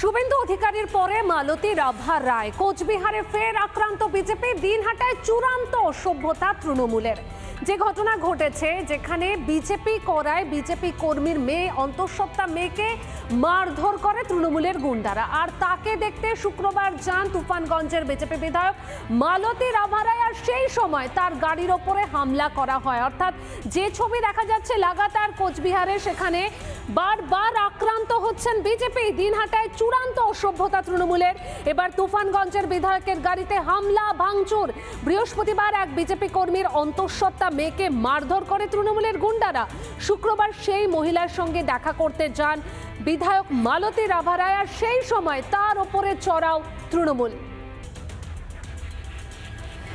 শুভেন্দু অধিকারীর পরে মালতী রাভা রায়। কোচবিহারে ফের আক্রান্ত বিজেপি, দিনহাটায় চূড়ান্ত অসভ্যতা তৃণমূলের। যে ঘটনা ঘটেছে, যেখানে বিজেপি করায় বিজেপি কর্মীর মেয়ে, অন্তঃসত্ত্বা মেয়েকে মারধর করে তৃণমূলের গুন্ডারা। আর তাকে দেখতে শুক্রবার যান তুফানগঞ্জের বিজেপি বিধায়ক মালতী রাভা রায়, আর সেই সময় তার গাড়ির ওপরে হামলা করা হয়। অর্থাৎ যে ছবি দেখা যাচ্ছে, লাগাতার কোচবিহারে সেখানে বারবার আক্রান্ত হচ্ছেন বিজেপি। দিনহাটায় চূড়ান্ত অসভ্যতা তৃণমূলের। এবার তুফানগঞ্জের বিধায়কের গাড়িতে হামলা, ভাঙচুর। বৃহস্পতিবার এক বিজেপি কর্মীর অন্তঃসত্ত্বা মেয়েকে মারধর করে তৃণমূলের গুন্ডারা। শুক্রবার সেই মহিলার সঙ্গে দেখা করতে যান বিধায়ক মালতী আর সেই সময় তার ওপরে চড়াও তৃণমূল।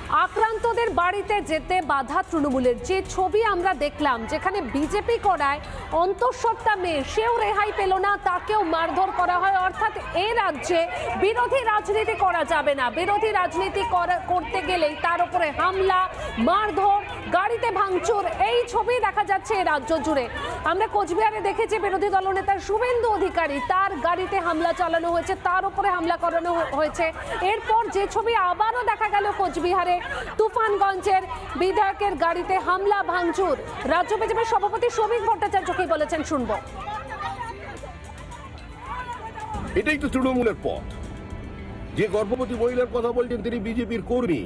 আক্রান্তদের বাড়িতে যেতে বাধা তৃণমূলের। যে ছবি আমরা দেখলাম, যেখানে বিজেপি করায় অন্তঃসত্ত্বা মেয়ে, সেও রেহাই পেল না, তাকেও মারধর করা হয়। অর্থাৎ এ রাজ্যে বিরোধী রাজনীতি করা যাবে না। বিরোধী রাজনীতি করা- করতে গেলেই তার উপরে হামলা, মারধর গাড়িতে ভাঙচুর, এই ছবি দেখা যাচ্ছে রাজ্য জুড়ে। আমরা কোচবিহারে দেখেছি বিরোধী দলনেতা শুভেন্দু অধিকারী, তার গাড়িতে হামলা চালানো হয়েছে, তার উপরে হামলা করানো হয়েছে। এরপর যে ছবি আবারও দেখা গেল কোচবিহারে, তুফানগঞ্জের বিধায়কের গাড়িতে হামলা, ভাঙচুর। রাজ্য বিজেপির সভাপতি শ্রমিক ভট্টাচার্য কি বলেছেন শুনব। এটাই তো তৃণমূলের পথ। যে গর্ভবতী মহিলার কথা বলছেন তিনি বিজেপির কর্মী।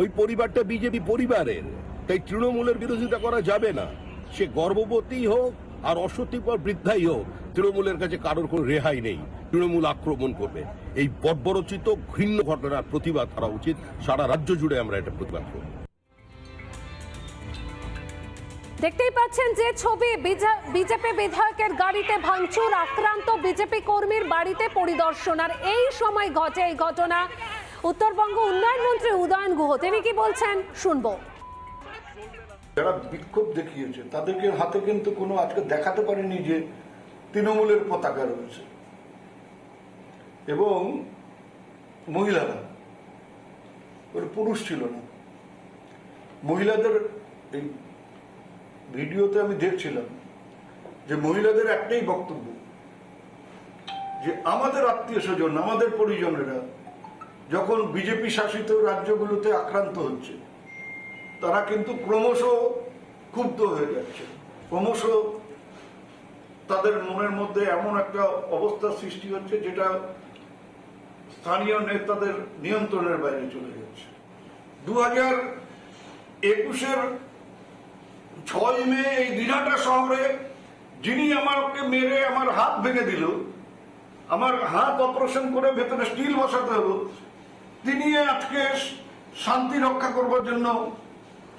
ওই পরিবারটা বিজেপি পরিবারের। তাই তৃণমূলের বিরোধিতা করা যাবে না। সে গর্ভবতী হোক আর অসত্যিকর বৃদ্ধাই হোক, তৃণমূলের কাছে কারোর কোনো রেহাই নেই। তৃণমূল আক্রমণ করবে। এই বর্বরচিত ঘৃণ্য ঘটনার প্রতিবাদ করা উচিত। সারা রাজ্য জুড়ে আমরা এটা প্রতিবাদ করব। দেখতেই পাচ্ছেন যে ছবি, বিজা- বিজেপি বিধায়কের গাড়িতে ভাঙচুর, আক্রান্ত বিজেপি কর্মীর বাড়িতে পরিদর্শন। আর এই সময় ঘটে এই ঘটনা। উত্তরবঙ্গ উন্নয়ন মন্ত্রী উদয়ন গুহ, তিনি কি বলছেন? শুনব। যারা বিক্ষোভ দেখিয়েছে, তাদেরকে হাতে কিন্তু কোনো আজকে দেখাতে পারেনি যে তৃণমূলের পতাকা রয়েছে। এবং মহিলারা, ওর পুরুষ ছিল না। মহিলাদের এই ভিডিওতে আমি দেখছিলাম যে মহিলাদের একটাই বক্তব্য, যে আমাদের আত্মীয় স্বজন, আমাদের পরিজনেরা যখন বিজেপি শাসিত রাজ্যগুলোতে আক্রান্ত হচ্ছে তারা কিন্তু ক্রমশ ক্ষুব্ধ হয়ে যাচ্ছে। ক্রমশ তাদের মনের মধ্যে এমন একটা অবস্থা সৃষ্টি হচ্ছে যেটা স্থানীয় নেতাদের নিয়ন্ত্রণের বাইরে চলে যাচ্ছে। দু হাজার একুশের ছয় মে এই দিনাটা শহরে যিনি আমাকে মেরে আমার হাত ভেঙে দিল, আমার হাত অপারেশন করে ভেতরে স্টিল বসাতে হলো তিনি আজকে শান্তি রক্ষা করবার জন্য